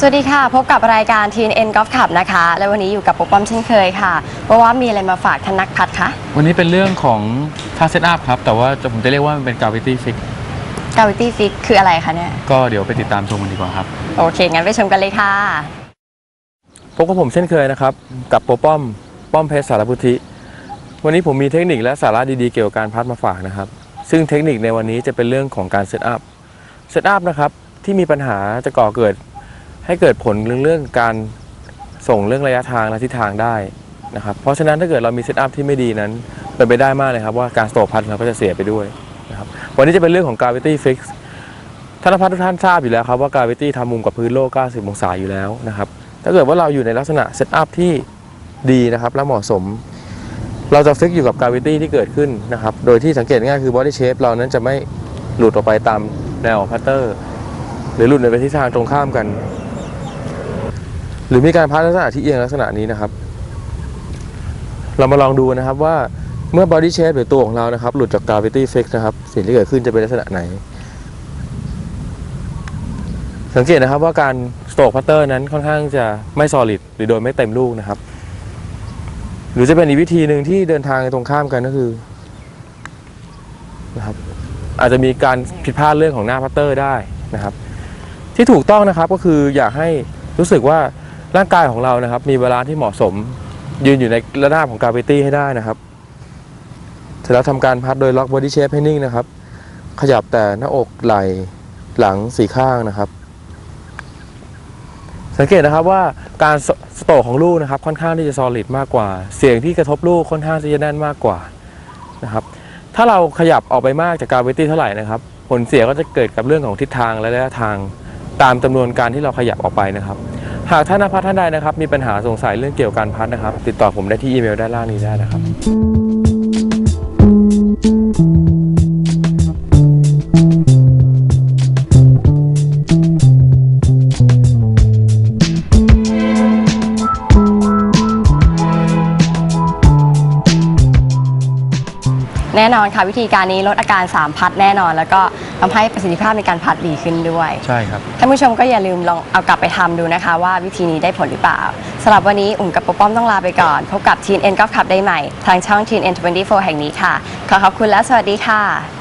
สวัสดีค่ะ พบกับรายการ TNN Golf Club นะคะ และวันนี้อยู่กับปกป้อมเช่นเคยค่ะเพราะว่ามีอะไรมาฝากท่านนักพัดคะวันนี้เป็นเรื่องของท่าเซตอัพครับ แต่ว่าจะผมจะเรียกว่ามันเป็น gravity fix Gravity Fix คืออะไรคะเนี่ยก็เดี๋ยวไปติดตามชมกันดีกว่าครับ โอเค งั้นไปชมกันเลยค่ะ พบกับผมเช่นเคยนะครับ กับโปรป้อม ป้อมเพชรสารพุทธิ วันนี้ผมมีเทคนิคและสาระดีๆเกี่ยวกับการพัดมาฝากนะครับ ซึ่งเทคนิคในวันนี้จะเป็นเรื่องของการเซตอัพ เซตอัพนะครับที่มีปัญหาจะก่อเกิด ให้เกิดผลเรื่องการส่งเรื่องระยะทางและทิศทางได้นะครับเพราะฉะนั้นถ้าเกิดเรามีเซตอัพที่ไม่ดีนั้นเป็นไปได้มากเลยครับว่าการสโตรกพัดเราก็จะเสียไปด้วยนะครับวันนี้จะเป็นเรื่องของ gravity fix ท่านพัดทุกท่านทราบอยู่แล้วครับว่า gravity ทำมุมกับพื้นโลก 90 องศาอยู่แล้วนะครับถ้าเกิดว่าเราอยู่ในลักษณะเซตอัพที่ดีนะครับและเหมาะสม เราจะฟิกอยู่กับ gravity ที่เกิดขึ้นนะครับโดยที่สังเกตง่ายคือ body shape เรานั้นจะไม่หลุดออกไปตามแนวพัตเตอร์ หรือหลุดในไปทิศทางตรงข้ามกัน หรือมีการพัดลักษณะที่เอียงลักษณะนี้นะครับ เรามาลองดูนะครับว่าเมื่อ body shape หรือตัวของเรานะครับ หลุดจาก gravity fix นะครับ สิ่งที่เกิดขึ้นจะเป็นลักษณะไหน สังเกตนะครับว่าการสโตรกพัตเตอร์นั้นค่อนข้างจะไม่ solid หรือโดยไม่เต็มลูกนะครับ หรือจะเป็นอีกวิธีหนึ่งที่เดินทางตรงข้ามกันก็คือนะครับ อาจจะมีการผิดพลาดเรื่องของหน้าพัตเตอร์ได้นะครับ ที่ถูกต้องนะครับก็คืออยากให้รู้สึกว่า ร่างกายของเรานะครับ มีเวลาที่เหมาะสม ยืนอยู่ในระนาบของกราฟิตี้ให้ได้นะครับ เสร็จแล้วทำการพัดโดยล็อกบอดี้เชฟให้นิ่งนะครับ ขยับแต่หน้าอกไหล่หลังสี่ข้างนะครับ สังเกตนะครับว่าการสโตของลูกนะครับ ค่อนข้างที่จะ solid มากกว่า เสียงที่กระทบลูกค่อนข้างที่จะแน่นมากกว่านะครับ ถ้าเราขยับออกไปมากจากกราฟิตี้เท่าไหร่นะครับ ผลเสียก็จะเกิดกับเรื่องของทิศทางและระยะทางตามจำนวนการที่เราขยับออกไปนะครับ หากท่านนักพัฒท่านใดนะครับมีปัญหาสงสัยเรื่องเกี่ยวกับการพัดนะครับ ติดต่อผมได้ที่อีเมลด้านล่างนี้ได้นะครับ แน่นอนค่ะวิธีการนี้ลดอาการ 3 พัดแน่นอน แล้วก็ทำให้ประสิทธิภาพในการพัดดีขึ้นด้วย ใช่ครับ ท่านผู้ชมก็อย่าลืมลองเอากลับไปทำดูนะคะ ว่าวิธีนี้ได้ผลหรือเปล่าสำหรับวันนี้อุ่มกับปกป้อมต้องลาไปก่อน พบกับ TNN Golf Club ได้ใหม่ ทางช่อง TNN 24 แห่งนี้ค่ะ ขอขอบคุณและสวัสดีค่ะ